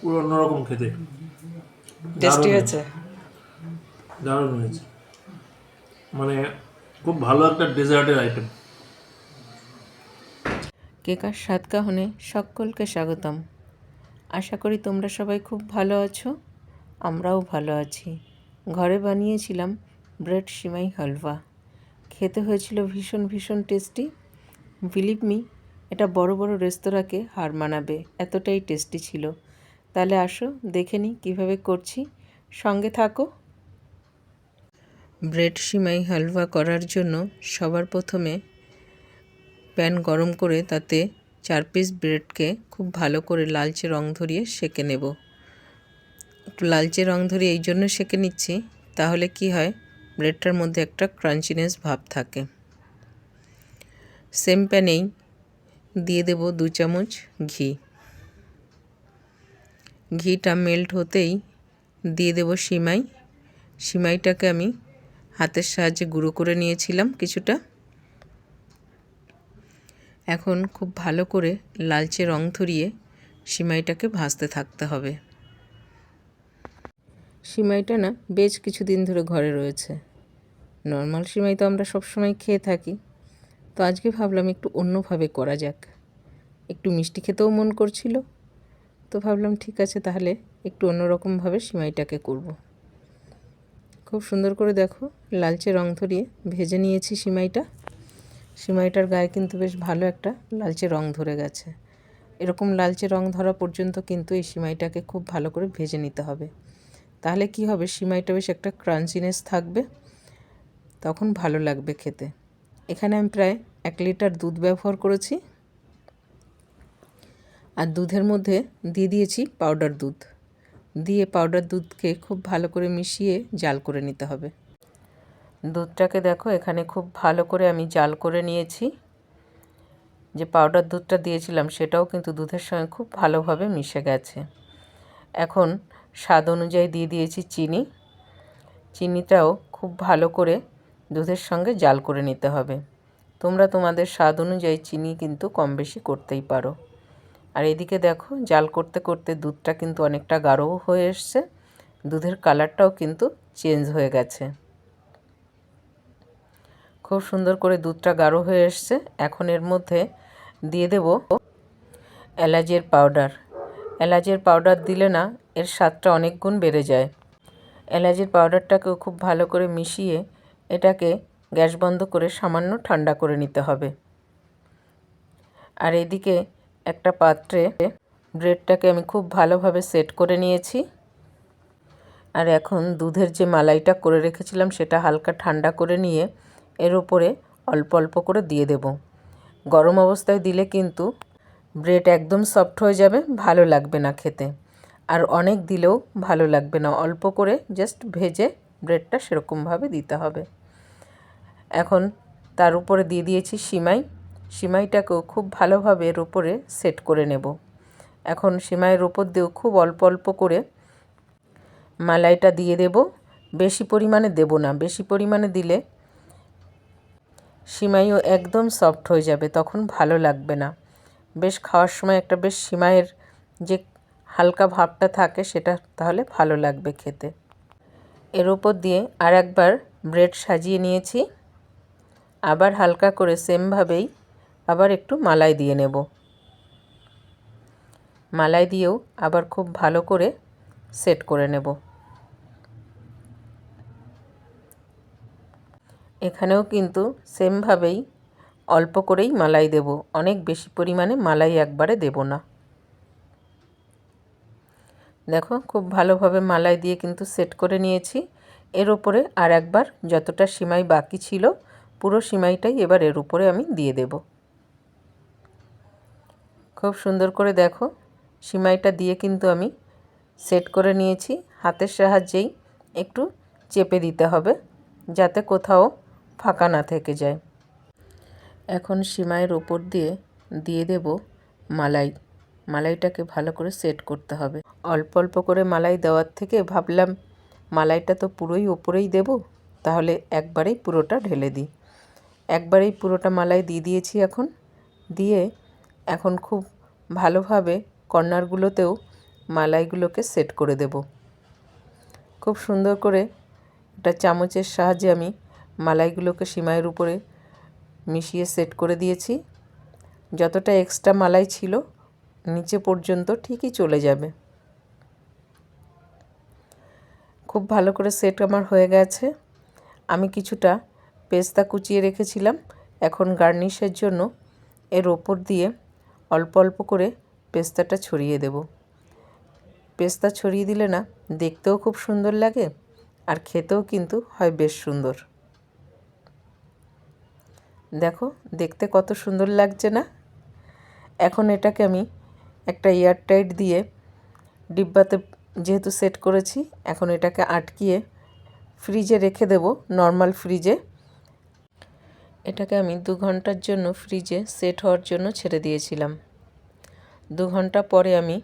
পুরো অন্যরকম খেতে। টেস্টি হয়েছে? দারুণ হয়েছে। মানে খুব ভালো একটা ডেজার্টের আইটেম কেকার স্বাদ কাহনে সকলকে স্বাগতম। আশা করি তোমরা সবাই খুব ভালো আছো আমরাও ভালো আছি। ঘরে বানিয়েছিলাম ব্রেড সিমাই হালুয়া। খেতে হয়েছিল ভীষণ ভীষণ টেস্টি বিলিভ মি এটা বড় বড় রেস্তোরাঁকে হার মানাবে এতটাই টেস্টি ছিল। তাহলে আসো, দেখে নিই কীভাবে করছি। সঙ্গে থাকো। ব্রেড সিমাই হালুয়া করার জন্য সবার প্রথমে প্যান গরম করে তাতে চার পিস ব্রেডকে খুব ভালো করে লালচে রং ধরিয়ে সেকে নেব। একটু লালচে রং ধরিয়ে এই জন্য সেকে নিচ্ছি, তাহলে কি হয়, ব্রেডটার মধ্যে একটা ক্রাঞ্চিনেস ভাব থাকে। সেম প্যানেই দিয়ে দেব দু চামচ ঘি। ঘিটা মেল্ট হতেই দিয়ে দেব সিমাই। সিমাইটাকে আমি হাতের সাহায্যে গুঁড়ো করে নিয়েছিলাম কিছুটা। এখন খুব ভালো করে লালচে রং ধরিয়ে সিমাইটাকে ভাজতে থাকতে হবে। সিমাইটা না বেশ কিছুদিন ধরে ঘরে রয়েছে। নর্মাল সিমাই তো আমরা সবসময় খেয়ে থাকি। তো আজকে ভাবলাম একটু অন্যভাবে করা যাক। একটু মিষ্টি খেতেও মন করছিল। তো ভাবলাম ঠিক আছে তাহলে একটু অন্যরকমভাবে সিমাইটাকে করব। খুব সুন্দর করে দেখো, লালচে রং ধরিয়ে ভেজে নিয়েছি সিমাইটা। সিমাইটার গায়ে কিন্তু বেশ ভালো একটা লালচে রং ধরে গেছে। এরকম লালচে রং ধরা পর্যন্ত কিন্তু এই সিমাইটাকে খুব ভালো করে ভেজে নিতে হবে। তাহলে কি হবে, সিমাইটা বেশ একটা ক্রাঞ্চিনেস থাকবে, তখন ভালো লাগবে খেতে। এখানে আমি প্রায় এক লিটার দুধ ব্যবহার করেছি। আর দুধের মধ্যে দিয়ে দিয়েছি পাউডার দুধ। দিয়ে পাউডার দুধকে খুব ভালো করে মিশিয়ে জাল করে নিতে হবে। দুধটাকে দেখো, এখানে খুব ভালো করে আমি জাল করে নিয়েছি। যে পাউডার দুধটা দিয়েছিলাম, সেটাও কিন্তু দুধের সঙ্গে খুব ভালোভাবে মিশে গেছে। এখন স্বাদ অনুযায়ী দিয়ে দিয়েছি চিনি। চিনিটাও খুব ভালো করে দুধের সঙ্গে জাল করে নিতে হবে। তোমরা তোমাদের স্বাদ অনুযায়ী চিনি কিন্তু কম বেশি করতেই পারো। আর এদিকে দেখো, জাল করতে করতে দুধটা কিন্তু অনেকটা গাঢ় হয়ে এসছে। দুধের কালারটাও কিন্তু চেঞ্জ হয়ে গেছে। খুব সুন্দর করে দুধটা গাঢ় হয়ে এসছে। এখন এর মধ্যে দিয়ে দেব এলাচের পাউডার। এলাচের পাউডার দিলে না, এর স্বাদটা অনেক গুণ বেড়ে যায়। এলাচের পাউডারটাকেও খুব ভালো করে মিশিয়ে এটাকে গ্যাস বন্ধ করে সামান্য ঠান্ডা করে নিতে হবে। আর এদিকে একটা পাত্রে ব্রেডটাকে আমি খুব ভালোভাবে সেট করে নিয়েছি। আর এখন দুধের যে মালাইটা করে রেখেছিলাম সেটা হালকা ঠান্ডা করে নিয়ে এর উপরে অল্প অল্প করে দিয়ে দেব। গরম অবস্থায় দিলে কিন্তু ব্রেড একদম সফট হয়ে যাবে, ভালো লাগবে না খেতে। আর অনেক দিলেও ভালো লাগবে না, অল্প করে জাস্ট ভেজে ব্রেডটা সেরকমভাবে দিতে হবে। এখন তার উপরে দিয়ে দিয়েছি সিমাই। সিমাইটাকেও খুব ভালোভাবে এর উপরে সেট করে নেব। এখন সিমাইয়ের ওপর দিয়েও খুব অল্প অল্প করে মালাইটা দিয়ে দেব। বেশি পরিমাণে দেব না, বেশি পরিমাণে দিলে সিমাইও একদম সফট হয়ে যাবে, তখন ভালো লাগবে না। বেশ খাওয়ার সময় একটা বেশ সিমাইয়ের যে হালকা ভাবটা থাকে, সেটা তাহলে ভালো লাগবে খেতে। এর ওপর দিয়ে আর একবার ব্রেড সাজিয়ে নিয়েছি। আবার হালকা করে সেমভাবেই আবার একটু মালাই দিয়ে নেব। মালাই দিয়েও আবার খুব ভালো করে সেট করে নেব। এখানেও কিন্তু সেমভাবেই অল্প করেই মালাই দেব। অনেক বেশি পরিমাণে মালাই একবারে দেব না। দেখো, খুব ভালোভাবে মালাই দিয়ে কিন্তু সেট করে নিয়েছি। এর উপরে আর একবার যতটা সিমাই বাকি ছিল, পুরো সিমাইটাই এবার এর উপরে আমি দিয়ে দেব। খুব সুন্দর করে দেখো। সিমাইটা দিয়ে কিন্তু আমি সেট করে নিয়েছি। হাতের সাহায্যেই একটু চেপে দিতে হবে যাতে কোথাও ফাঁকা না থেকে যায়। এখন সিমাইয়ের ওপর দিয়ে দিয়ে দেব মালাই। মালাইটাকে ভালো করে সেট করতে হবে। অল্প অল্প করে মালাই দেওয়ার থেকে ভাবলাম মালাইটা তো পুরোই ওপরেই দেব, তাহলে একবারেই পুরোটা ঢেলে দিই। একবারেই পুরোটা মালাই দিয়ে দিয়েছি এখন। দিয়ে এখন খুব ভালোভাবে কর্নারগুলোতেও মালাইগুলোকে সেট করে দেব। খুব সুন্দর করে একটা চামচের সাহায্যে আমি মালাইগুলোকে সিমাইয়ের উপরে মিশিয়ে সেট করে দিয়েছি। যতটা এক্সট্রা মালাই ছিল নিচে পর্যন্ত ঠিকই চলে যাবে। খুব ভালো করে সেট আমার হয়ে গেছে। আমি কিছুটা পেস্তা কুচিয়ে রেখেছিলাম। এখন গার্নিশের জন্য এর ওপর দিয়ে অল্প অল্প করে পেস্তাটা ছড়িয়ে দেব। পেস্তা ছড়িয়ে দিলে না দেখতেও খুব সুন্দর লাগে আর খেতেও কিন্তু হয় বেশ সুন্দর। দেখো দেখতে কত সুন্দর লাগছে না? এখন এটাকে আমি একটা এয়ারটাইট দিয়ে ডিব্বাতে যেহেতু সেট করেছি, এখন এটাকে আটকিয়ে ফ্রিজে রেখে দেব, নর্মাল ফ্রিজে। এটাকে আমি দু ঘণ্টার জন্য ফ্রিজে সেট হওয়ার জন্য ছেড়ে দিয়েছিলাম। দু ঘণ্টা পরে আমি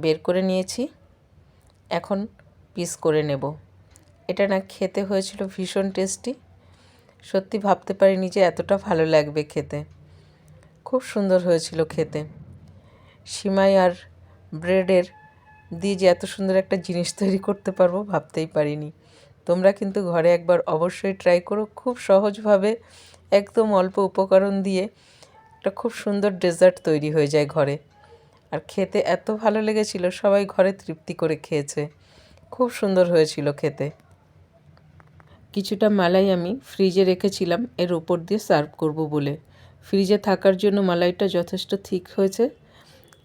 বের করে নিয়েছি। এখন পিস করে নেব। এটা না খেতে হয়েছিল ভীষণ টেস্টি সত্যি ভাবতে পারিনি যে এতটা ভালো লাগবে খেতে। খুব সুন্দর হয়েছিল খেতে। সিমাই আর ব্রেডের দিয়ে যে এত সুন্দর একটা জিনিস তৈরি করতে পারব ভাবতেই পারিনি। তোমরা কিন্তু ঘরে একবার অবশ্যই ট্রাই করো। খুব সহজভাবে একদম অল্প উপকরণ দিয়ে একটা খুব সুন্দর ডেজার্ট তৈরি হয়ে যায় ঘরে। আর খেতে এত ভালো লেগেছিল, সবাই ঘরে তৃপ্তি করে খেয়েছে। খুব সুন্দর হয়েছিল খেতে। কিছুটা মালাই আমি ফ্রিজে রেখেছিলাম, এর উপর দিয়ে সার্ভ করব বলে। ফ্রিজে থাকার জন্য মালাইটা যথেষ্ট ঠিক হয়েছে,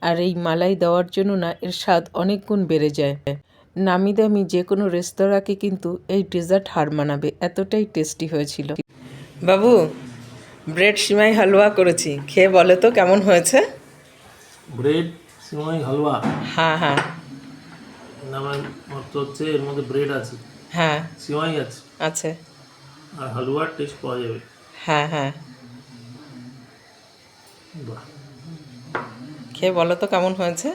আর এই মালাই দেওয়ার জন্য না, এর স্বাদ অনেক গুণ বেড়ে যায়। নামি দামি যে কোনো রেস্তোরাঁকে কিন্তু এই ডেজার্ট হার মানাবে, এতটাই টেস্টি হয়েছিল। বাবু ব্রেড সিমাই হালুয়া করেছি। খেয়ে বলে তো কেমন হয়েছে? ব্রেড সিমাই হালুয়া? হ্যাঁ হ্যাঁ। নামের অর্থ হচ্ছে এর মধ্যে ব্রেড আছে। হ্যাঁ। সিমাই আছে। আছে। আর হালুয়ার টেস্ট পাওয়া যাবে। হ্যাঁ হ্যাঁ। বাহ। খেয়ে বলো তো কেমন হয়েছে?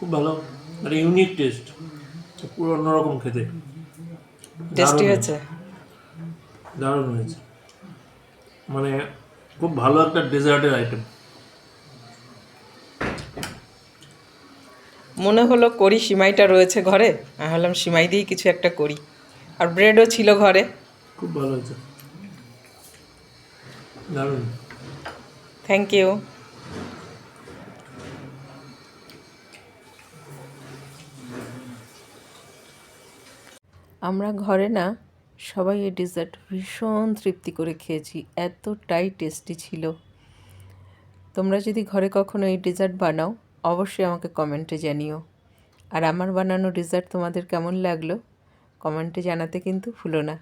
খুব ভালো। একটা ইউনিক টেস্ট পুরো অন্যরকম খেতে। টেস্টি হয়েছে। দারুণ হয়েছে। মানে খুব ভালো একটা ডেজার্টের আইটেম মনে হলো করি সিমাইটা রয়েছে ঘরে। আমি ভাবলাম সিমাই দিয়েই কিছু একটা করি। আর ব্রেডও ছিল ঘরে। খুব ভালো হয়েছে। দারুণ। থ্যাংক ইউ আমরা ঘরে না সবাই এই ডেজার্ট ভীষণ তৃপ্তি করে খেয়েছি, এতটাই টেস্টি ছিল। তোমরা যদি ঘরে কখনো এই ডেজার্ট বানাও, অবশ্যই আমাকে কমেন্টে জানিও। আর আমার বানানো ডেজার্ট তোমাদের কেমন লাগল কমেন্টে জানাতে কিন্তু ভুলো না।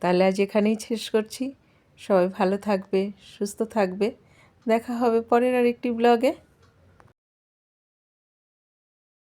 তাহলে আজ এখানেই শেষ করছি। সবাই ভালো থাকবে, সুস্থ থাকবে। দেখা হবে পরের আরেকটি ব্লগে